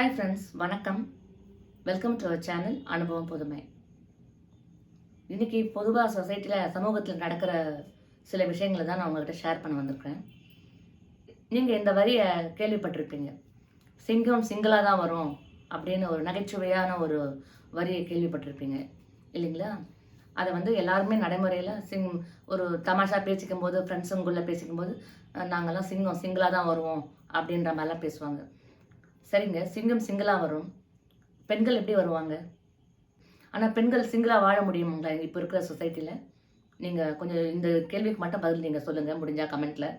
Hi friends வணக்கம். Welcome to our channel அனுபவம் புதுமை இன்றைக்கி பொதுவாக சொசைட்டியில் சமூகத்தில் நடக்கிற சில விஷயங்களை தான் நான் உங்கள்கிட்ட ஷேர் பண்ண வந்திருக்கேன். நீங்கள் இந்த வரியை கேள்விப்பட்டிருப்பீங்க. சிங்கம் சிங்கிளாக தான் வரும் அப்படின்னு ஒரு நகைச்சுவையான ஒரு வரியை கேள்விப்பட்டிருப்பீங்க. இல்லைங்களா? அதை வந்து எல்லாருமே நடைமுறையில் சிங் ஒரு தமாஷா பேசிக்கும் போது ஃப்ரெண்ட்ஸுங்குள்ளே பேசிக்கும் போது நாங்கள்லாம் சிங்கம் சிங்கிளாக தான் வருவோம் அப்படின்ற மாதிரிலாம் பேசுவாங்க. சரிங்க சிங்கம் சிங்கிளாக வரும். பெண்கள் எப்படி வருவாங்க? ஆனால் பெண்கள் சிங்கிளாக வாழ முடியுங்களா இப்போ இருக்கிற சொசைட்டியில் நீங்கள் கொஞ்சம் இந்த கேள்விக்கு மட்டும் பதில் நீங்கள் சொல்லுங்கள் முடிஞ்சால் கமெண்ட்டில்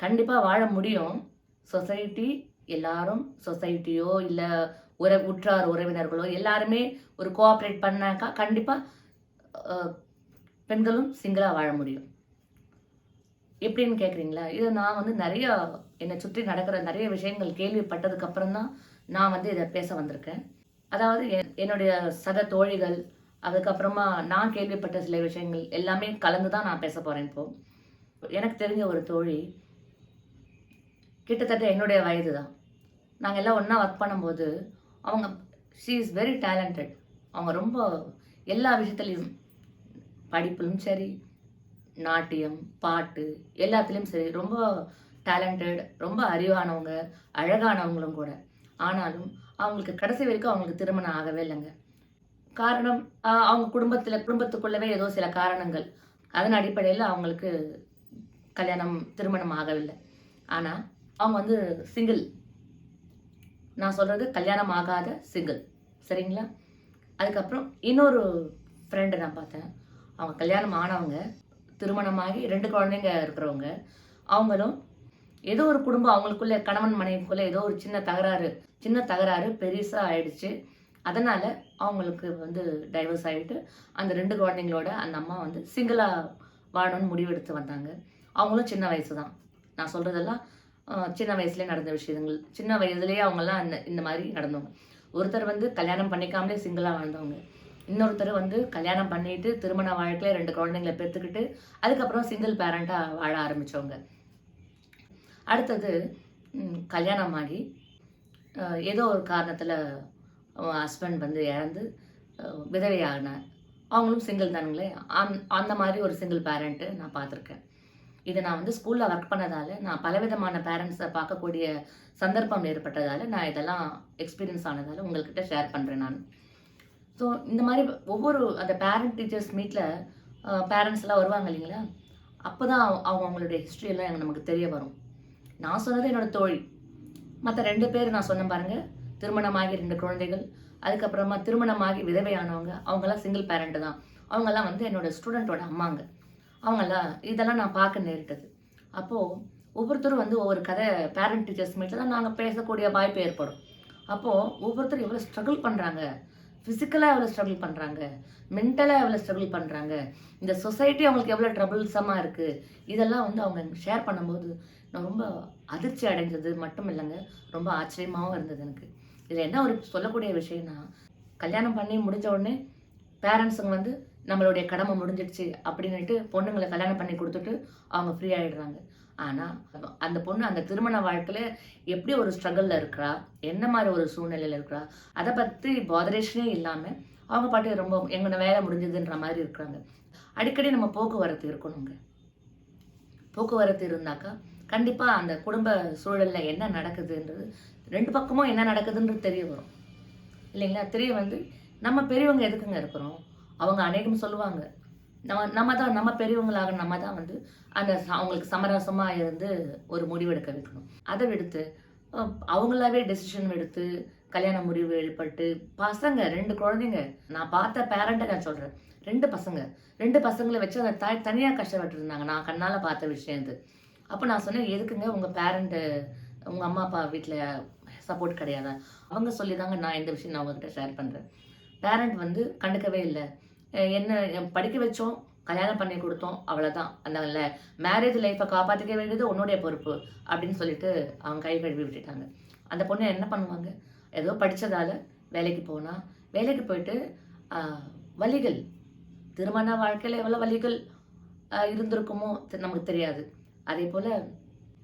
கண்டிப்பாக வாழ முடியும். சொசைட்டி எல்லாரும் சொசைட்டியோ இல்லை உற உற்றார் உறவினர்களோ எல்லாருமே ஒரு கோஆப்ரேட் பண்ணாக்கா கண்டிப்பாக பெண்களும் சிங்கிளாக வாழ முடியும். எப்படின்னு கேட்குறீங்களா இதை நான் வந்து நிறையா என்னை சுற்றி நடக்கிற நிறைய விஷயங்கள் கேள்விப்பட்டதுக்கப்புறம் தான் நான் வந்து இதை பேச வந்திருக்கேன். அதாவது என்- என்னுடைய சக தோழிகள் அதுக்கப்புறமா நான் கேள்விப்பட்ட சில விஷயங்கள் எல்லாமே கலந்து தான் நான் பேச போகிறேன் இப்போது எனக்கு தெரிஞ்ச ஒரு தோழி கிட்டத்தட்ட என்னுடைய வயது தான் நாங்கள் எல்லாம் ஒன்றா ஒர்க் பண்ணும்போது அவங்க ஷீ இஸ் வெரி டேலண்டட் அவங்க ரொம்ப எல்லா விஷயத்துலையும் படிப்பிலும் சரி நாட்டியம் பாட்டு எல்லாத்துலேயும் சரி ரொம்ப டேலண்டட் ரொம்ப அறிவானவங்க அழகானவங்களும் கூட. ஆனாலும் அவங்களுக்கு கடைசி வரைக்கும் அவங்களுக்கு திருமணம் ஆகவே இல்லைங்க. காரணம் அவங்க குடும்பத்தில் குடும்பத்துக்குள்ளவே ஏதோ சில காரணங்கள். அதன் அடிப்படையில் அவங்களுக்கு கல்யாணம் திருமணம் ஆகவில்லை. ஆனால் அவங்க வந்து சிங்கிள் நான் சொல்கிறது கல்யாணம் ஆகாத சிங்கிள் சரிங்களா? அதுக்கப்புறம் இன்னொரு ஃப்ரெண்டு நான் பார்த்தேன். அவங்க கல்யாணம் ஆனவங்க திருமணமாகி ரெண்டு குழந்தைங்க இருக்கிறவங்க. அவங்களும் ஏதோ ஒரு குடும்பம் அவங்களுக்குள்ள கணவன் மனைவிக்குள்ள ஏதோ ஒரு சின்ன தகராறு சின்ன தகராறு பெருசாக ஆயிடுச்சு. அதனால் அவங்களுக்கு வந்து டைவர்ஸ் ஆகிட்டு அந்த ரெண்டு குழந்தைங்களோட அந்த அம்மா வந்து சிங்கிளாக வாழணும்னு முடிவெடுத்து வந்தாங்க. அவங்களும் சின்ன வயசு தான் நான் சொல்கிறதெல்லாம் சின்ன வயசுலேயே நடந்த விஷயங்கள். சின்ன வயதுலேயே அவங்கெல்லாம் இந்த இந்த மாதிரி நடந்தவங்க. ஒருத்தர் வந்து கல்யாணம் பண்ணிக்காமலே சிங்கிளாக வாழ்ந்தவங்க. இன்னொருத்தர் வந்து கல்யாணம் பண்ணிட்டு திருமண வாழ்க்கையில ரெண்டு குழந்தைங்களை பெற்றுக்கிட்டு அதுக்கப்புறம் சிங்கிள் பேரண்ட்டாக வாழ ஆரம்பித்தவங்க அடுத்தது கல்யாணம் ஆகி ஏதோ ஒரு காரணத்தில் ஹஸ்பண்ட் வந்து இறந்து விதவையாகினார். அவங்களும் சிங்கிள் தானுங்களே. அந் அந்த மாதிரி ஒரு சிங்கிள் பேரண்ட்டு நான் பார்த்துருக்கேன். இதை நான் வந்து ஸ்கூலில் ஒர்க் பண்ணதால் நான் பலவிதமான பேரண்ட்ஸை பார்க்கக்கூடிய சந்தர்ப்பம் ஏற்பட்டதால் நான் இதெல்லாம் எக்ஸ்பீரியன்ஸ் ஆனதால் உங்கள்கிட்ட ஷேர் பண்ணுறேன் நான். ஸோ இந்த மாதிரி ஒவ்வொரு அந்த பேரண்ட் டீச்சர்ஸ் மீட்டில் பேரண்ட்ஸ்லாம் வருவாங்க இல்லைங்களா? அப்போ தான் அவங்க அவங்களுடைய ஹிஸ்ட்ரியெல்லாம் எல்லாம் எனக்கு நமக்கு தெரிய வரும். நான் சொன்னது என்னோட தோழி. மற்ற ரெண்டு பேர் நான் சொன்னேன் பாருங்க திருமணமாகி ரெண்டு குழந்தைகள் அதுக்கப்புறமா திருமணமாகி விதவையானவங்க அவங்கெல்லாம் சிங்கிள் பேரண்ட் தான். அவங்கெல்லாம் வந்து என்னோட ஸ்டூடெண்ட்டோட அம்மாங்க. அவங்கெல்லாம் இதெல்லாம் நான் பார்க்க நேரிட்டது. அப்போது ஒவ்வொருத்தரும் வந்து ஒவ்வொரு கதை பேரண்ட் டீச்சர்ஸ் மீட்டில் தான் நாங்கள் பேசக்கூடிய வாய்ப்பு ஏற்படும். அப்போது ஒவ்வொருத்தரும் எவ்வளோ ஸ்ட்ரகிள் பண்ணுறாங்க ஃபிசிக்கலாக எவ்வளோ ஸ்ட்ரகிள் பண்ணுறாங்க மென்டலாக எவ்வளோ ஸ்ட்ரகிள் பண்ணுறாங்க இந்த சொசைட்டி அவங்களுக்கு எவ்வளோ ட்ரபிள்ஸமாக இருக்குது இதெல்லாம் வந்து அவங்க ஷேர் பண்ணும்போது நான் ரொம்ப அதிர்ச்சி அடைஞ்சது மட்டும் இல்லைங்க ரொம்ப ஆச்சரியமாகவும் இருந்தது எனக்கு. இதில் என்ன ஒரு சொல்லக்கூடிய விஷயம்னா கல்யாணம் பண்ணி முடிஞ்ச உடனே பேரண்ட்ஸுங்க வந்து நம்மளுடைய கடமை முடிஞ்சிடுச்சு அப்படின்னுட்டு பொண்ணுங்களை கல்யாணம் பண்ணி கொடுத்துட்டு அவங்க ஃப்ரீ ஆயிடுறாங்க. ஆனால் அந்த பொண்ணு அந்த திருமண வாழ்க்கையில் எப்படி ஒரு ஸ்ட்ரகிளில் இருக்கிறா என்ன மாதிரி ஒரு சூழ்நிலையில் இருக்கிறா அதை பற்றி பாதரேஷனே இல்லாமல் அவங்க பாட்டு ரொம்ப எங்களோட வேலை முடிஞ்சதுன்ற மாதிரி இருக்கிறாங்க. அடிக்கடி நம்ம போக்குவரத்து இருக்கணுங்க. போக்குவரத்து இருந்தாக்கா கண்டிப்பாக அந்த குடும்ப சூழலில் என்ன நடக்குதுன்றது ரெண்டு பக்கமும் என்ன நடக்குதுன்றது தெரிய வரும். இல்லைங்களா? தெரிய வந்து நம்ம பெரியவங்க எதுக்குங்க இருக்கிறோம்? அவங்க அநேகம் சொல்லுவாங்க. நம்ம நம்ம தான் நம்ம பெரியவங்களாக நம்ம தான் வந்து அந்த அவங்களுக்கு சமரசமாக இருந்து ஒரு முடிவெடுக்க வைக்கணும். அதை விடுத்து அவங்களாவே டெசிஷன் எடுத்து கல்யாண முடிவு ஏற்பட்டு பசங்க ரெண்டு குழந்தைங்க நான் பார்த்த பேரண்ட்டை நான் சொல்கிறேன் ரெண்டு பசங்க. ரெண்டு பசங்களை வச்சு அந்த தாய் தனியாக கஷ்டப்பட்டு இருந்தாங்க நான் கண்ணால் பார்த்த விஷயம் இது. அப்போ நான் சொன்னேன் எதுக்குங்க உங்கள் பேரண்ட்டு உங்கள் அம்மா அப்பா வீட்டில் சப்போர்ட் கிடையாது? அவங்க சொல்லி தாங்க நான் இந்த விஷயம் நான் உங்ககிட்ட ஷேர் பண்ணுறேன் பேரண்ட் வந்து கண்டுக்கவே இல்லை. என்ன என் படிக்க வச்சோம் கல்யாணம் பண்ணி கொடுத்தோம் அவ்வளோதான் அந்த மேரேஜ் லைஃப்பை காப்பாற்றிக்க வேண்டியது உன்னுடைய பொறுப்பு அப்படின்னு சொல்லிட்டு அவங்க கை கழுவி விட்டுட்டாங்க. அந்த பொண்ணு என்ன பண்ணுவாங்க? ஏதோ படித்ததால் வேலைக்கு போனால் வேலைக்கு போயிட்டு வலிகள். திருமண வாழ்க்கையில் எவ்வளோ வலிகள் இருந்திருக்குமோ தெ- நமக்கு தெரியாது. அதே போல்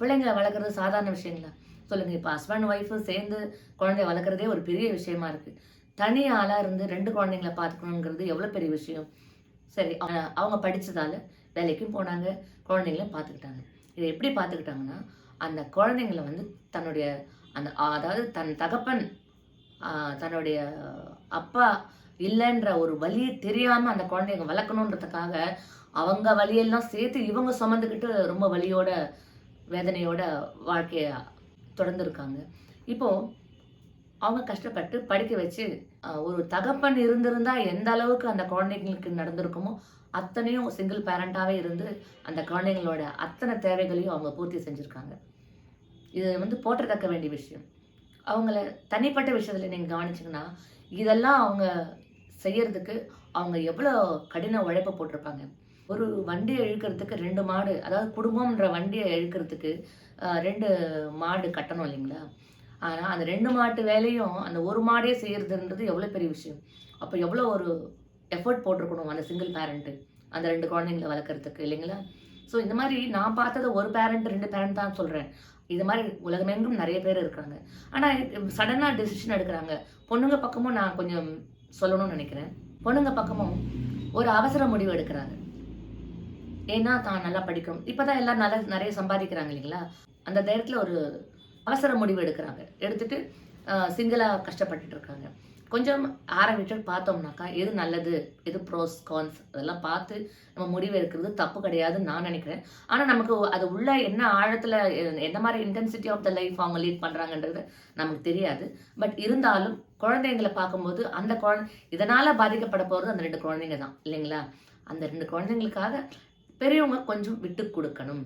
பிள்ளைங்களை வளர்க்குறது சாதாரண விஷயங்களா? சொல்லுங்கள் இப்போ ஹஸ்பண்ட் ஒய்ஃபு சேர்ந்து குழந்தைய வளர்க்குறதே ஒரு பெரிய விஷயமா இருக்குது தனி ஆளாக இருந்து ரெண்டு குழந்தைங்கள பார்த்துக்கணுங்கிறது எவ்வளோ பெரிய விஷயம்? சரி அவங்க படித்ததால வேலைக்கும் போனாங்க குழந்தைங்களும் பார்த்துக்கிட்டாங்க. இதை எப்படி பார்த்துக்கிட்டாங்கன்னா அந்த குழந்தைங்கள வந்து தன்னுடைய அந்த அதாவது தன் தகப்பன் தன்னுடைய அப்பா இல்லைன்ற ஒரு வழியை தெரியாமல் அந்த குழந்தைங்க வளர்க்கணுன்றதுக்காக அவங்க வழியெல்லாம் சேர்த்து இவங்க சுமந்துக்கிட்டு ரொம்ப வலியோட வேதனையோட வாழ்க்கையை தொடர்ந்துருக்காங்க. இப்போது அவங்க கஷ்டப்பட்டு படிக்க வச்சு ஒரு தகப்பன் இருந்திருந்தா எந்த அளவுக்கு அந்த குழந்தைங்களுக்கு நடந்திருக்குமோ அத்தனையும் சிங்கிள் பேரண்ட்டாகவே இருந்து அந்த குழந்தைங்களோட அத்தனை தேவைகளையும் அவங்க பூர்த்தி செஞ்சுருக்காங்க. இது வந்து போற்றத்தக்க வேண்டிய விஷயம். அவங்கள தனிப்பட்ட விஷயத்தில் நீங்கள் கவனிச்சிங்கன்னா இதெல்லாம் அவங்க செய்யறதுக்கு அவங்க எவ்வளோ கடின உழைப்பு போட்டிருப்பாங்க. ஒரு வண்டியை இழுக்கிறதுக்கு ரெண்டு மாடு அதாவது குடும்பம்ன்ற வண்டியை இழுக்கிறதுக்கு ரெண்டு மாடு கட்டணும் இல்லைங்களா? ஆனால் அந்த ரெண்டு மாட்டு வேலையும் அந்த ஒரு மாடே செய்கிறதுன்றது எவ்வளோ பெரிய விஷயம்? அப்போ எவ்வளோ ஒரு எஃபர்ட் போட்டிருக்கணும் அந்த சிங்கிள் பேரண்ட்டு அந்த ரெண்டு குழந்தைங்கள வளர்க்குறதுக்கு இல்லைங்களா? ஸோ இந்த மாதிரி நான் பார்த்தது ஒரு பேரண்ட் ரெண்டு பேரண்ட் தான் சொல்கிறேன் இது மாதிரி உலகமெங்கும் நிறைய பேர் இருக்காங்க. ஆனால் சடனாக டெசிஷன் எடுக்கிறாங்க. பொண்ணுங்க பக்கமும் நான் கொஞ்சம் சொல்லணும்னு நினைக்கிறேன். பொண்ணுங்க பக்கமும் ஒரு அவசர முடிவு எடுக்கிறாங்க. ஏன்னா தான் நல்லா படிக்கும் இப்போ தான் எல்லாம் நல்லா நிறைய சம்பாதிக்கிறாங்க இல்லைங்களா? அந்த தைரியத்தில் ஒரு அவசர முடிவு எடுக்கிறாங்க. எடுத்துட்டு சிங்கிளாக கஷ்டப்பட்டுட்டு இருக்காங்க. கொஞ்சம் ஆரம்பிச்சுட்டு பார்த்தோம்னாக்கா எது நல்லது? எது ப்ரோஸ் கான்ஸ் அதெல்லாம் பார்த்து நம்ம முடிவு எடுக்கிறது தப்பு கிடையாதுன்னு நான் நினைக்கிறேன். ஆனால் நமக்கு அது உள்ள என்ன ஆழத்தில் எந்த மாதிரி இன்டென்சிட்டி ஆஃப் த லைஃப் அவங்க லீட் பண்ணுறாங்கன்றது நமக்கு தெரியாது. பட் இருந்தாலும் குழந்தைங்களை பார்க்கும்போது அந்த குழந்தை இதனால் பாதிக்கப்பட போகிறது அந்த ரெண்டு குழந்தைங்க தான் இல்லைங்களா? அந்த ரெண்டு குழந்தைங்களுக்காக பெரியவங்க கொஞ்சம் விட்டு கொடுக்கணும்.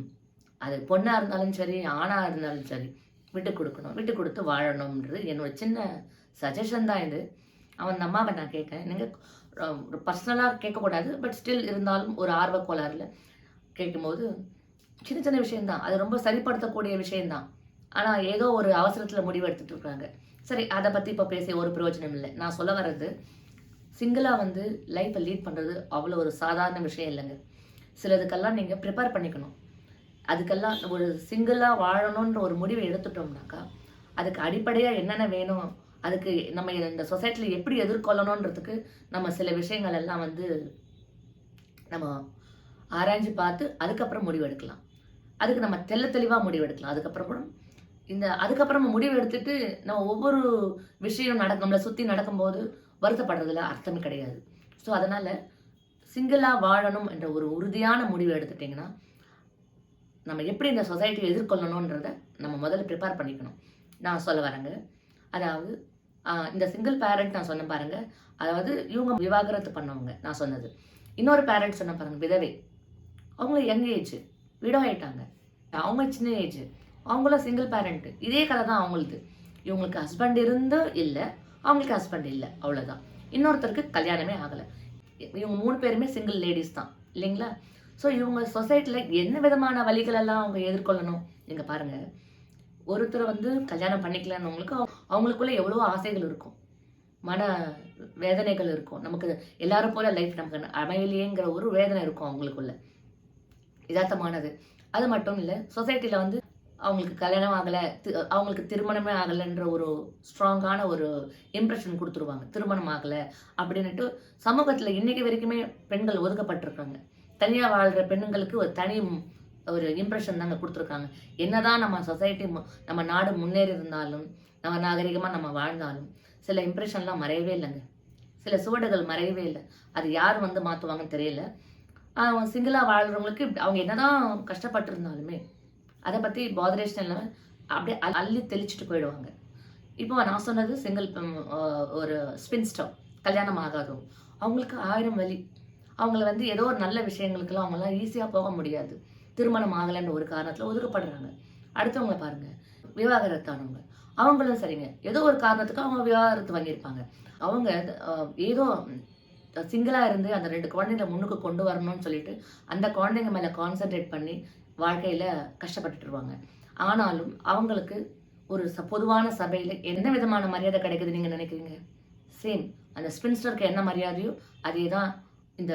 அது பொண்ணாக இருந்தாலும் சரி ஆணாக இருந்தாலும் சரி விட்டு கொடுக்கணும். விட்டு கொடுத்து வாழணும்ன்றது என்னோட சின்ன சஜஷன் தான் இது. அவன் அந்த அம்மாவை நான் கேட்கேன் நீங்கள் ஒரு பர்சனலாக கேட்கக்கூடாது பட் ஸ்டில் இருந்தாலும் ஒரு ஆர்வ கோளாறில் கேட்கும்போது சின்ன சின்ன விஷயந்தான் அது ரொம்ப சரிப்படுத்தக்கூடிய விஷயந்தான் ஆனால் ஏதோ ஒரு அவசரத்தில் முடிவு எடுத்துட்டு இருக்காங்க. சரி அதை பற்றி இப்போ பேசி ஒரு பிரயோஜனம் இல்லை. நான் சொல்ல வர்றது சிங்கிளாக வந்து லைஃப்பை லீட் பண்ணுறது அவ்வளோ ஒரு சாதாரண விஷயம் இல்லைங்க. சிலதுக்கெல்லாம் நீங்கள் ப்ரிப்பேர் பண்ணிக்கணும். அதுக்கெல்லாம் ஒரு சிங்கிளாக வாழணுன்ற ஒரு முடிவை எடுத்துட்டோம்னாக்கா அதுக்கு அடிப்படையாக என்னென்ன வேணும் அதுக்கு நம்ம இந்த சொசைட்டியில் எப்படி எதிர்கொள்ளணுன்றதுக்கு நம்ம சில விஷயங்கள் எல்லாம் வந்து நம்ம ஆராய்ஞ்சு பார்த்து அதுக்கப்புறம் முடிவு எடுக்கலாம். அதுக்கு நம்ம தெள்ள தெளிவாக முடிவு எடுக்கலாம். அதுக்கப்புறம் கூட இந்த அதுக்கப்புறம் முடிவு எடுத்துட்டு நம்ம ஒவ்வொரு விஷயம் நடக்கும்ல சுற்றி நடக்கும்போது வருத்தப்படுறதுல அர்த்தமே கிடையாது. ஸோ அதனால் சிங்கிளாக வாழணும் என்ற ஒரு உறுதியான முடிவு எடுத்துட்டிங்கன்னா நம்ம எப்படி இந்த சொசைட்டியை எதிர்கொள்ளணுன்றத நம்ம முதல்ல ப்ரிப்பேர் பண்ணிக்கணும். நான் சொல்ல வரேங்க. அதாவது இந்த சிங்கிள் பேரண்ட் நான் சொன்னேன் பாருங்க. அதாவது இவங்க விவாகரத்து பண்ணவங்க நான் சொன்னது. இன்னொரு பேரண்ட் சொன்ன பாருங்க விதவை. அவங்க யங் ஏஜ் விடோ ஆயிட்டாங்க. அவங்க சின்ன ஏஜ் அவங்களும் சிங்கிள் பேரண்ட்டு இதே கதை தான் அவங்களுது. இவங்களுக்கு ஹஸ்பண்ட் இருந்தும் இல்லை அவங்களுக்கு ஹஸ்பண்ட் இல்லை அவ்வளோதான் இன்னொருத்தருக்கு கல்யாணமே ஆகலை. இவங்க மூணு பேருமே சிங்கிள் லேடிஸ் தான். இல்லைங்களா? ஸோ இவங்க சொசைட்டியில் என்ன விதமான வழிகளெல்லாம் அவங்க எதிர்கொள்ளணும்? நீங்கள் பாருங்கள் ஒருத்தரை வந்து கல்யாணம் பண்ணிக்கலான்னவங்களுக்கு அவங்களுக்குள்ளே எவ்வளோ ஆசைகள் இருக்கும். மன வேதனைகள் இருக்கும். நமக்கு எல்லாரும் போல லைஃப் நமக்கு அமையலையேங்கிற ஒரு வேதனை இருக்கும் அவங்களுக்குள்ள. யதார்த்தமானது. அது மட்டும் இல்லை சொசைட்டியில் வந்து அவங்களுக்கு கல்யாணம் ஆகலை அவங்களுக்கு திருமணமே ஆகலைன்ற ஒரு ஸ்ட்ராங்கான ஒரு இம்ப்ரெஷன் கொடுத்துருவாங்க. திருமணம் ஆகலை அப்படின்னுட்டு சமூகத்தில் இன்றைக்கு வரைக்குமே பெண்கள் ஒதுக்கப்பட்டிருக்காங்க. தனியாக வாழ்கிற பெண்களுக்கு ஒரு தனி ஒரு இம்ப்ரெஷன் தாங்க கொடுத்துருக்காங்க. என்னதான் நம்ம சொசைட்டி நம்ம நாடு முன்னேறி இருந்தாலும் நம்ம நாகரிகமாக நம்ம வாழ்ந்தாலும் சில இம்ப்ரெஷன்லாம் மறையவே இல்லைங்க. சில சுவடுகள் மறையவே இல்லை. அது யார் வந்து மாற்றுவாங்கன்னு தெரியல. அவங்க சிங்கிளாக வாழ்கிறவங்களுக்கு அவங்க என்னதான் கஷ்டப்பட்டிருந்தாலுமே அதை பற்றி பாதரேஷன் இல்லாமல் அப்படியே அள்ளி தெளிச்சுட்டு போயிடுவாங்க. இப்போ நான் சொன்னது சிங்கிள் ஒரு ஸ்பின்ஸ்டம் கல்யாணம் ஆகாதவங்க அவங்களுக்கு ஆயிரம் வழி அவங்கள வந்து ஏதோ ஒரு நல்ல விஷயங்களுக்கெல்லாம் அவங்களாம் ஈஸியாக போக முடியாது. திருமணம் ஆகலைன்ற ஒரு காரணத்தில் ஒதுக்கப்படுறாங்க. அடுத்தவங்கள பாருங்க. விவாகரத்தானவங்க. அவங்களும் சரிங்க. ஏதோ ஒரு காரணத்துக்கு அவங்க விவாகரத்து வாங்கியிருப்பாங்க. அவங்க ஏதோ சிங்கிளாக இருந்து அந்த ரெண்டு குழந்தைங்களை முன்னுக்கு கொண்டு வரணும்னு சொல்லிட்டு அந்த குழந்தைங்க மேலே கான்சென்ட்ரேட் பண்ணி வாழ்க்கையில் கஷ்டப்பட்டுருவாங்க ஆனாலும் அவங்களுக்கு ஒரு ச பொதுவான சபையில் என்ன விதமான மரியாதை கிடைக்குது நீங்கள் நினைக்கிறீங்க? சேம் அந்த ஸ்பின்ஸ்டருக்கு என்ன மரியாதையோ அதே தான் இந்த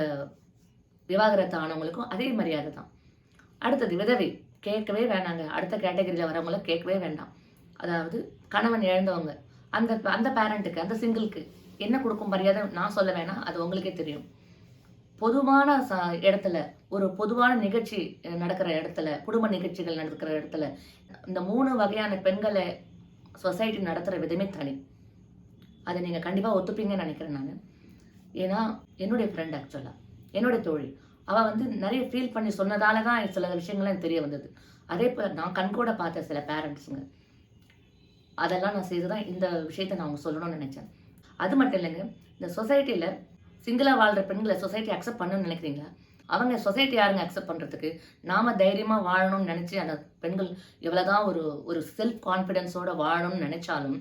விவாகரத்து ஆனவங்களுக்கும் அதே மரியாதை தான். அடுத்தது விதவை. கேட்கவே வேணாங்க. அடுத்த கேட்டகரியில் வரவங்கள கேட்கவே வேண்டாம். அதாவது கணவன் இழந்தவங்க. அந்த அந்த பேரண்ட்டுக்கு அந்த சிங்கிளுக்கு என்ன கொடுக்கும் மரியாதை நான் சொல்ல வேணாம் அது உங்களுக்கே தெரியும். பொதுவான ச இடத்துல ஒரு பொதுவான நிகழ்ச்சி நடக்கிற இடத்துல குடும்ப நிகழ்ச்சிகள் நடக்கிற இடத்துல இந்த மூணு வகையான பெண்களை சொசைட்டி நடத்துகிற விதமே தனி. அதை நீங்கள் கண்டிப்பாக ஒத்துப்பீங்கன்னு நினைக்கிறேன் நான். ஏன்னா என்னுடைய ஃப்ரெண்ட் ஆக்சுவலாக என்னுடைய தோழி அவள் வந்து நிறைய ஃபீல் பண்ணி சொன்னதால தான் சில விஷயங்கள்லாம் எனக்கு தெரிய வந்தது. அதே போல் நான் கண்கூட பார்த்த சில பேரண்ட்ஸுங்க அதெல்லாம் நான் செய்து தான் இந்த விஷயத்தை நான் அவங்க சொல்லணும்னு நினச்சேன். அது மட்டும் இல்லைங்க இந்த சொசைட்டியில் சிங்கிளாக வாழ்கிற பெண்களை சொசைட்டி அக்செப்ட் பண்ணணும்னு நினைக்கிறீங்களா? அவங்க சொசைட்டி யாருங்க அக்செப்ட் பண்ணுறதுக்கு நாம தைரியமாக வாழணும்னு நினச்சி அந்த பெண்கள் எவ்வளோதான் ஒரு ஒரு செல்ஃப் கான்ஃபிடென்ஸோட வாழணும்னு நினச்சாலும்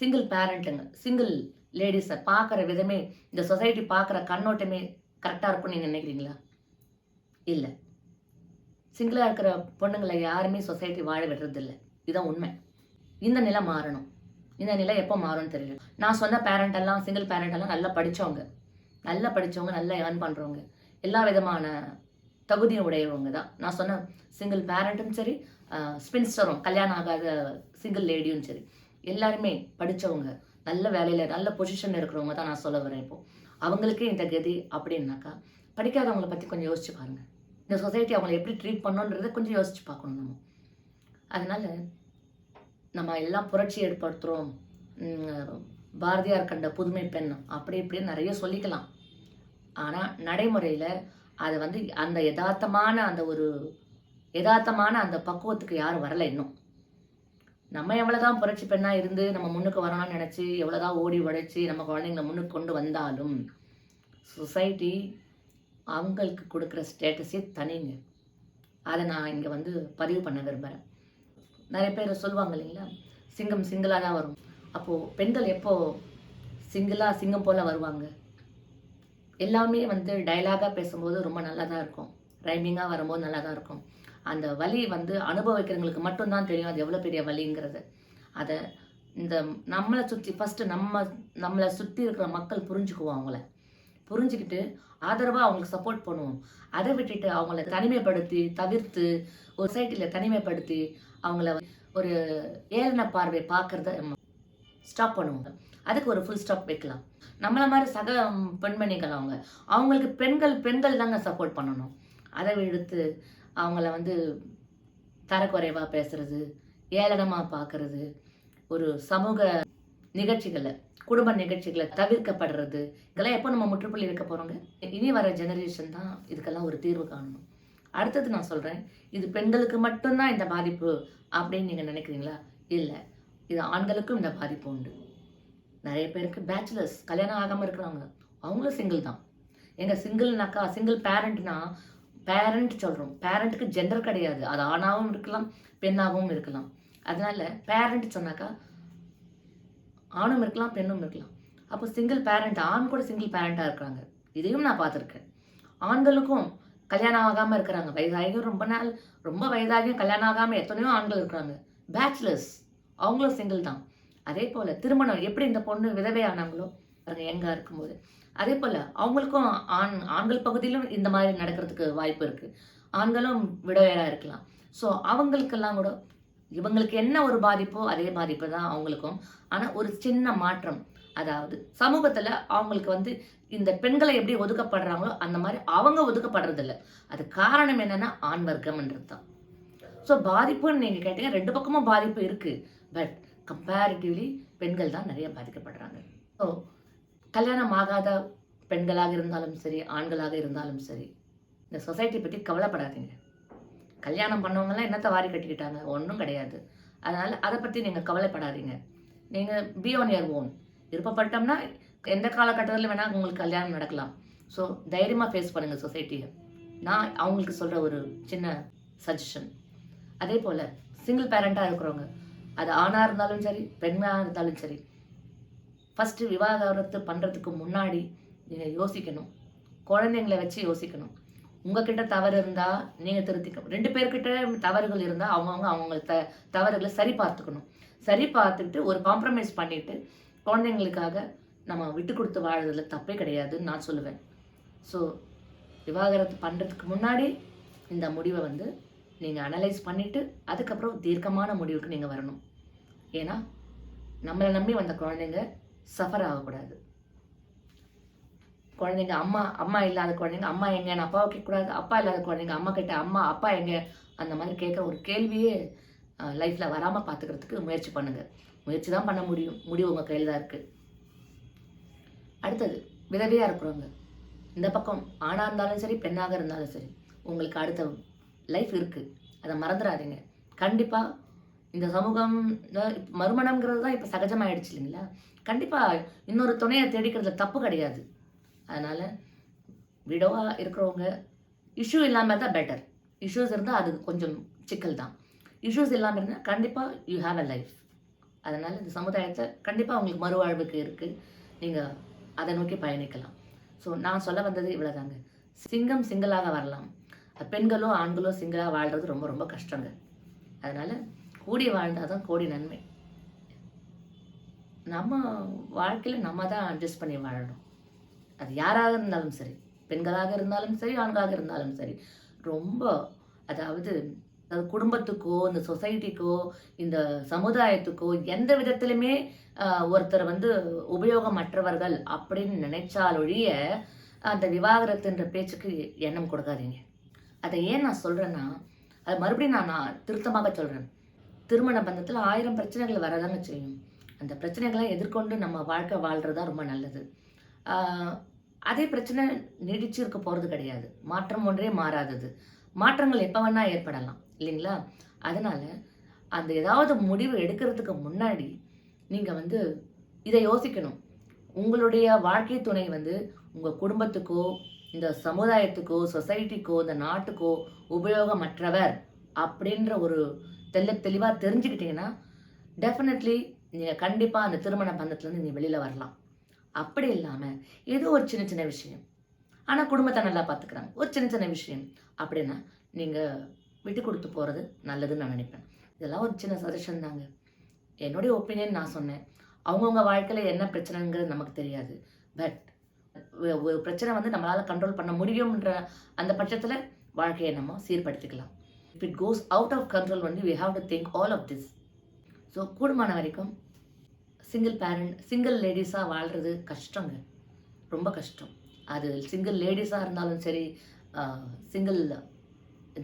சிங்கிள் பேரண்ட்டுங்க சிங்கிள் லேடிஸை பார்க்குற விதமே இந்த சொசைட்டி பார்க்குற கண்ணோட்டமே கரெக்டாக இருக்கும்னு நீங்கள் நினைக்கிறீங்களா? இல்லை. சிங்கிளாக இருக்கிற பொண்ணுங்களை யாருமே சொசைட்டி வாழ விடுறதில்ல. இதுதான் உண்மை. இந்த நிலை மாறணும். இந்த நிலை எப்போ மாறும்னு தெரியல. நான் சொன்ன பேரண்ட் எல்லாம் சிங்கிள் பேரண்ட் எல்லாம் நல்லா படித்தவங்க நல்லா படித்தவங்க நல்லா ஏர்ன் பண்ணுறவங்க எல்லா விதமான தகுதியும் உடையவங்க தான். நான் சொன்ன சிங்கிள் பேரண்ட்டும் சரி ஸ்பின்ஸ்டரும் கல்யாணம் ஆகாத சிங்கிள் லேடியும் சரி எல்லாருமே படித்தவங்க நல்ல வேலையில் நல்ல பொசிஷனில் இருக்கிறவங்க தான் நான் சொல்ல வரேன் இப்போது அவங்களுக்கே இந்த கதி அப்படின்னாக்கா படிக்காதவங்களை பற்றி கொஞ்சம் யோசிச்சு பாருங்க. இந்த சொசைட்டி அவங்கள எப்படி ட்ரீட் பண்ணணுன்றதை கொஞ்சம் யோசிச்சு பார்க்கணும் நம்ம. அதனால் நம்ம எல்லாம் புரட்சி ஏற்படுத்துகிறோம் பாரதியார் கண்ட புதுமை பெண் அப்படி இப்படின்னு நிறைய சொல்லிக்கலாம். ஆனால் நடைமுறையில் அது வந்து அந்த யதார்த்தமான அந்த ஒரு யதார்த்தமான அந்த பக்குவத்துக்கு யாரும் வரலை இன்னும். நம்ம எவ்வளோதான் புரட்சி பெண்ணாக இருந்து நம்ம முன்னுக்கு வரணும்னு நினச்சி எவ்வளோதான் ஓடி உழைச்சி நம்ம குழந்தைங்கள முன்னுக்கு கொண்டு வந்தாலும் சொசைட்டி அவங்களுக்கு கொடுக்குற ஸ்டேட்டஸே தனிங்க. அதை நான் இங்கே வந்து பதிவு பண்ண விரும்புகிறேன் நிறைய பேர் சொல்லுவாங்க இல்லைங்களா? சிங்கம் சிங்கிளாக தான் வரும். அப்போது பெண்கள் எப்போது சிங்கிளாக சிங்கம் போல் வருவாங்க? எல்லாமே வந்து டைலாகாக பேசும்போது ரொம்ப நல்லா தான் இருக்கும் ரைமிங்காக வரும்போது நல்லா தான் இருக்கும். அந்த வலி வந்து அனுபவிக்கிறவங்களுக்கு மட்டும்தான் தெரியும் அது எவ்வளோ பெரிய வலிங்கிறது. அதை இந்த நம்மளை சுற்றி ஃபஸ்ட்டு நம்ம நம்மளை சுற்றி இருக்கிற மக்கள் புரிஞ்சுக்குவோம் அவங்கள. புரிஞ்சுக்கிட்டு ஆதரவாக அவங்களுக்கு சப்போர்ட் பண்ணுவோம். அதை விட்டுட்டு அவங்கள தனிமைப்படுத்தி தவிர்த்து ஒரு சைட்டில் தனிமைப்படுத்தி அவங்கள ஒரு ஏளன பார்வை பார்க்குறத ஸ்டாப் பண்ணுவாங்க அதுக்கு ஒரு ஃபுல் ஸ்டாப் வைக்கலாம். நம்மளை மாதிரி சக பெண்மணிகள் அவங்க அவங்களுக்கு பெண்கள் பெண்கள் தாங்க சப்போர்ட் பண்ணணும். அதை எடுத்து அவங்கள வந்து தரக்குறைவாக பேசுறது ஏளனமாக பார்க்கறது ஒரு சமூக நிகழ்ச்சிகளை குடும்ப நிகழ்ச்சிகளை தவிர்க்கப்படுறது. இதெல்லாம் எப்போ நம்ம முற்றுப்புள்ளி வைக்க போகிறோங்க இனி வர ஜெனரேஷன் தான் இதுக்கெல்லாம் ஒரு தீர்வு காணணும். அடுத்தது நான் சொல்கிறேன் இது பெண்களுக்கு மட்டும்தான் இந்த பாதிப்பு அப்படின்னு நீங்கள் நினைக்கிறீங்களா? இல்லை இது ஆண்களுக்கும் இந்த பாதிப்பு உண்டு. நிறைய பேருக்கு பேச்சுலர்ஸ் கல்யாணம் ஆகாமல் இருக்கிறவங்க. அவங்களும் சிங்கிள் தான். எங்கள் சிங்கிள்னாக்கா சிங்கிள் பேரண்ட்னா பேரண்ட் சொல்கிறோம் பேரண்ட்டுக்கு ஜெண்டர் கிடையாது. அது ஆணாகவும் இருக்கலாம் பெண்ணாகவும் இருக்கலாம். அதனால பேரண்ட் சொன்னாக்கா ஆணும் இருக்கலாம் பெண்ணும் இருக்கலாம். அப்போ சிங்கிள் பேரண்ட் ஆண் கூட சிங்கிள் பேரண்ட்டாக இருக்கிறாங்க. இதையும் நான் பார்த்துருக்கேன். ஆண்களுக்கும் கல்யாணம் ஆகாமல் இருக்கிறாங்க. வயதாகியும் ரொம்ப நாள் ரொம்ப வயதாகியும் கல்யாணம் ஆகாமல் எத்தனையோ ஆண்கள் இருக்கிறாங்க. பேச்சுலர்ஸ் அவங்களும் சிங்கிள் தான். அதே போல் திருமணம் எப்படி இந்த பொண்ணு விதவையானாங்களோ பாருங்க யங்காக இருக்கும்போது. அதே போல் அவங்களுக்கும் ஆண் ஆண்கள் பகுதியிலும் இந்த மாதிரி நடக்கிறதுக்கு வாய்ப்பு இருக்குது ஆண்களும் விடவையராக இருக்கலாம். ஸோ அவங்களுக்கெல்லாம் கூட இவங்களுக்கு என்ன ஒரு பாதிப்போ அதே பாதிப்பு தான் அவங்களுக்கும். ஆனால் ஒரு சின்ன மாற்றம் அதாவது சமூகத்தில் அவங்களுக்கு வந்து இந்த பெண்களை எப்படி ஒதுக்கப்படுறாங்களோ அந்த மாதிரி அவங்க ஒதுக்கப்படுறதில்ல. அது காரணம் என்னன்னா ஆண் வர்க்கம்ன்றது தான். ஸோ பாதிப்புன்னு நீங்கள் கேட்டீங்க ரெண்டு பக்கமும் பாதிப்பு இருக்குது பட் கம்பேரிட்டிவ்லி பெண்கள் தான் நிறைய பாதிக்கப்படுறாங்க. ஸோ கல்யாணம் ஆகாத பெண்களாக இருந்தாலும் சரி ஆண்களாக இருந்தாலும் சரி இந்த சொசைட்டி பற்றி கவலைப்படாதீங்க. கல்யாணம் பண்ணவங்கலாம் என்னத்தை வாரி கட்டிக்கிட்டாங்க? ஒன்றும் கிடையாது. அதனால் அதை பற்றி நீங்கள் கவலைப்படாதீங்க. நீங்கள் பி ஆன் யர் ஓன் விருப்பப்பட்டோம்னா எந்த காலகட்டத்தில் வேணால் உங்களுக்கு கல்யாணம் நடக்கலாம். ஸோ தைரியமாக ஃபேஸ் பண்ணுங்கள் சொசைட்டியை நான் அவங்களுக்கு சொல்கிற ஒரு சின்ன சஜஷன் அதே போல் சிங்கிள் பேரண்ட்டாக இருக்கிறவங்க அது ஆணாக இருந்தாலும் சரி பெண்ணாக இருந்தாலும் சரி. ஃபஸ்ட்டு விவாகரத்து பண்ணுறதுக்கு முன்னாடி நீங்கள் யோசிக்கணும். குழந்தைங்களை வச்சு யோசிக்கணும். உங்ககிட்ட தவறு இருந்தால் நீங்கள் திருத்திக்கணும். ரெண்டு பேர்கிட்ட தவறுகள் இருந்தால் அவங்கவுங்க அவங்க த தவறுகளை சரி பார்த்துக்கணும். சரி பார்த்துட்டு ஒரு காம்ப்ரமைஸ் பண்ணிவிட்டு குழந்தைங்களுக்காக நம்ம விட்டு கொடுத்து வாழறதுல தப்பே கிடையாதுன்னு நான் சொல்லுவேன். ஸோ விவாகரத்து பண்ணுறதுக்கு முன்னாடி இந்த முடிவை வந்து நீங்கள் அனலைஸ் பண்ணிவிட்டு அதுக்கப்புறம் தீர்க்கமான முடிவுக்கு நீங்கள் வரணும். ஏன்னா நம்மளை நம்பி வந்த குழந்தைங்க சஃபர் ஆகக்கூடாது. குழந்தைங்க அம்மா அம்மா இல்லாத குழந்தைங்க அம்மா எங்கன்னு அப்பாவை கேட்கக்கூடாது அப்பா இல்லாத குழந்தைங்க அம்மா கிட்ட அம்மா அப்பா எங்க அந்த மாதிரி கேட்குற ஒரு கேள்வியே லைஃப்பில் வராமல் பார்த்துக்கிறதுக்கு முயற்சி பண்ணுங்கள் முயற்சி தான் பண்ண முடியும். முடிவு உங்கள் கையில் தான் இருக்குது அடுத்தது விதவையாக இருக்கிறவங்க. இந்த பக்கம் ஆணாக இருந்தாலும் சரி பெண்ணாக இருந்தாலும் சரி உங்களுக்கு அடுத்த லைஃப் இருக்குது அதை மறந்துடாதீங்க கண்டிப்பாக இந்த சமூகம் மறுமணம்ங்கிறது தான் இப்போ சகஜமாயிடுச்சு இல்லைங்களா? கண்டிப்பாக இன்னொரு துணையை தேடிக்கிறதுல தப்பு கிடையாது. அதனால் விடோவாக இருக்கிறவங்க இஷ்யூ இல்லாமல் தான் பெட்டர் இஷ்யூஸ் இருந்தால் அது கொஞ்சம் சிக்கல் தான். இஷ்யூஸ் இல்லாமல் இருந்தால் கண்டிப்பாக யூ ஹாவ் அ லைஃப் அதனால் இந்த சமுதாயத்தை கண்டிப்பாக உங்களுக்கு மறுவாழ்வுக்கு இருக்குது நீங்கள் அதை நோக்கி பயணிக்கலாம். ஸோ நான் சொல்ல வந்தது இவ்வளோதாங்க சிங்கம் சிங்கலாக வரலாம். பெண்களோ ஆண்களும் சிங்கிளாக வாழ்கிறது ரொம்ப ரொம்ப கஷ்டங்க. அதனால் கூடி வாழ்ந்தால் தான் கோடி நன்மை. நம்ம வாழ்க்கையில் நம்ம தான் அட்ஜஸ்ட் பண்ணி வாழணும். அது யாராக இருந்தாலும் சரி பெண்களாக இருந்தாலும் சரி ஆண்களாக இருந்தாலும் சரி ரொம்ப அதாவது அது குடும்பத்துக்கோ இந்த சொசைட்டிக்கோ இந்த சமுதாயத்துக்கோ எந்த விதத்துலையுமே ஒருத்தரை ஒருத்தர் வந்து உபயோகமற்றவர்கள் அப்படின்னு நினைச்சாலொழிய அந்த விவாகரத்துன்ற பேச்சுக்கு எண்ணம் கொடுக்காதீங்க. அதை ஏன் நான் சொல்கிறேன்னா அது மறுபடியும் நான் நான் திருத்தமாக சொல்கிறேன் திருமண பந்தத்தில் ஆயிரம் பிரச்சனைகள் வரதாங்க செய்யும் அந்த பிரச்சனைகளை எதிர்கொண்டு நம்ம வாழ்க்கை வாழ்கிறது தான் ரொம்ப நல்லது. அதே பிரச்சனை நீடிச்சு இருக்க போகிறது கிடையாது. மாற்றம் ஒன்றே மாறாதது. மாற்றங்கள் எப்போ வேணால் ஏற்படலாம் இல்லைங்களா? அதனால் அந்த ஏதாவது முடிவு எடுக்கிறதுக்கு முன்னாடி நீங்கள் வந்து இதை யோசிக்கணும். உங்களுடைய வாழ்க்கை துணை வந்து உங்கள் குடும்பத்துக்கோ இந்த சமுதாயத்துக்கோ சொசைட்டிக்கோ இந்த நாட்டுக்கோ உபயோகமற்றவர் அப்படின்ற ஒரு தெல்ல தெளிவாக தெரிஞ்சுக்கிட்டீங்கன்னா டெஃபினெட்லி நீங்கள் கண்டிப்பாக அந்த திருமண பந்தத்துலேருந்து நீங்கள் வெளியில் வரலாம். அப்படி இல்லாமல் ஏதோ ஒரு சின்ன சின்ன விஷயம். ஆனால் குடும்பத்தை நல்லா பார்த்துக்கிறாங்க ஒரு சின்ன சின்ன விஷயம். அப்படின்னா நீங்கள் விட்டு கொடுத்து போகிறது நல்லதுன்னு நான் நினைப்பேன். இதெல்லாம் ஒரு சின்ன சஜஷன் தாங்க. என்னுடைய ஒப்பீனியன் நான் சொன்னேன். அவங்கவுங்க வாழ்க்கையில் என்ன பிரச்சனைங்கிறது நமக்கு தெரியாது. பட் ஒரு பிரச்சனை வந்து நம்மளால் கண்ட்ரோல் பண்ண முடியும்ன்ற அந்த பட்சத்தில் வாழ்க்கையை நம்ம சீர்படுத்திக்கலாம். If it goes out of control வந்து we have to think all of this so கூடுமான வரைக்கும் சிங்கிள் பேரண்ட் சிங்கிள் லேடிஸாக வாழ்கிறது கஷ்டங்க. ரொம்ப கஷ்டம். அது சிங்கிள் லேடிஸாக இருந்தாலும் சரி சிங்கிள்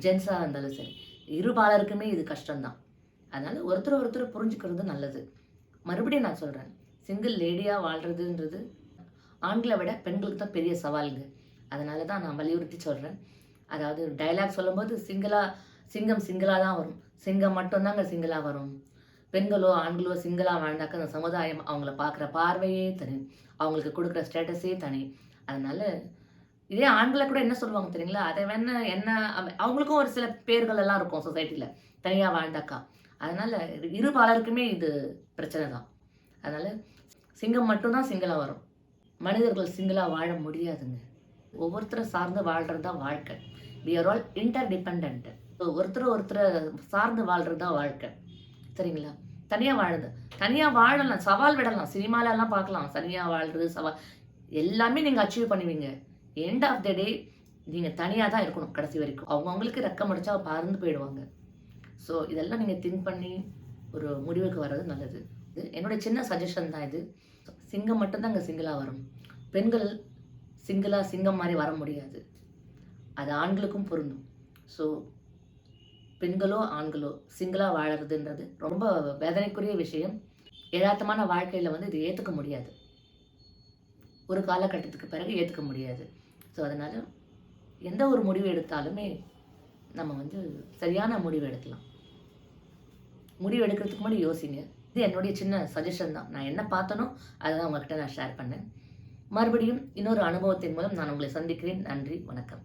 ஜென்ஸாக இருந்தாலும் சரி இருபாலருக்குமே இது கஷ்டம்தான். அதனால் ஒருத்தர் ஒருத்தர் புரிஞ்சுக்கிறது நல்லது. மறுபடியும் நான் சொல்கிறேன் சிங்கிள் லேடியாக வாழ்கிறதுன்றது ஆண்களை விட பெண்களுக்கு தான் பெரிய சவாலுங்க. அதனால தான் நான் வலியுறுத்தி சொல்கிறேன் அதாவது டைலாக் சொல்லும்போது சிங்கிளாக சிங்கம் சிங்கிளாக தான் வரும். சிங்கம் மட்டும்தாங்க சிங்கிளாக வரும். பெண்களோ ஆண்களோ சிங்கிளாக வாழ்ந்தாக்க அந்த சமுதாயம் அவங்கள பார்க்குற பார்வையே தனி. அவங்களுக்கு கொடுக்குற ஸ்டேட்டஸே தனி. அதனால் இதே ஆண்களை கூட என்ன சொல்லுவாங்க தெரியுங்களா? அதை வேணா என்ன அவங்களுக்கும் ஒரு சில பேர்கள் எல்லாம் இருக்கும் சொசைட்டியில் தனியாக வாழ்ந்தாக்கா. அதனால் இரு பாலருக்குமே இது பிரச்சனை தான். அதனால் சிங்கம் மட்டும்தான் சிங்கிளாக வரும். மனிதர்கள் சிங்கிளாக வாழ முடியாதுங்க. ஒவ்வொருத்தரை சார்ந்து வாழ்கிறது தான் வாழ்க்கை. வி ஆர் ஆல் இன்டர் ஒருத்தர் ஒருத்தரை சார்ந்து வாழ்கிறது தான் வாழ்க்கை. சரிங்களா? தனியாக வாழுது தனியாக வாழலாம் சவால் விடலாம். சினிமாலெல்லாம் பார்க்கலாம். தனியாக வாழ்றது சவால். எல்லாமே நீங்கள் அச்சீவ் பண்ணுவீங்க. எண்ட் ஆஃப் த டே நீங்கள் தனியாக தான் இருக்கணும் கடைசி வரைக்கும். அவங்கவுங்களுக்கு ரெக்கம் முடிச்சா பறந்து போயிடுவாங்க. ஸோ இதெல்லாம் நீங்கள் திங்க் பண்ணி ஒரு முடிவுக்கு வர்றது நல்லது. இது என்னோட சின்ன சஜஷன் தான் இது. சிங்கம் மட்டும்தான் அங்கே சிங்கிளாக வரும். பெண்கள் சிங்கிளாக சிங்கம் மாதிரி வர முடியாது. அது ஆண்களுக்கும் பொருந்தும். ஸோ பெண்களோ ஆண்களோ சிங்கிளாக வாழறதுன்றது ரொம்ப வேதனைக்குரிய விஷயம். யதார்த்தமான வாழ்க்கையில் வந்து இது ஏற்றுக்க முடியாது. ஒரு காலகட்டத்துக்கு பிறகு ஏற்றுக்க முடியாது. ஸோ அதனால் எந்த ஒரு முடிவு எடுத்தாலுமே நம்ம வந்து சரியான முடிவு எடுக்கலாம். முடிவு எடுக்கிறதுக்கு முன்னாடி யோசிங்க. இது என்னுடைய சின்ன சஜஷன் தான். நான் என்ன பார்த்தனோ அதை தான் உங்ககிட்ட நான் ஷேர் பண்ணேன். மறுபடியும் இன்னொரு அனுபவத்தின் மூலம் நான் உங்களை சந்திக்கிறேன். நன்றி வணக்கம்.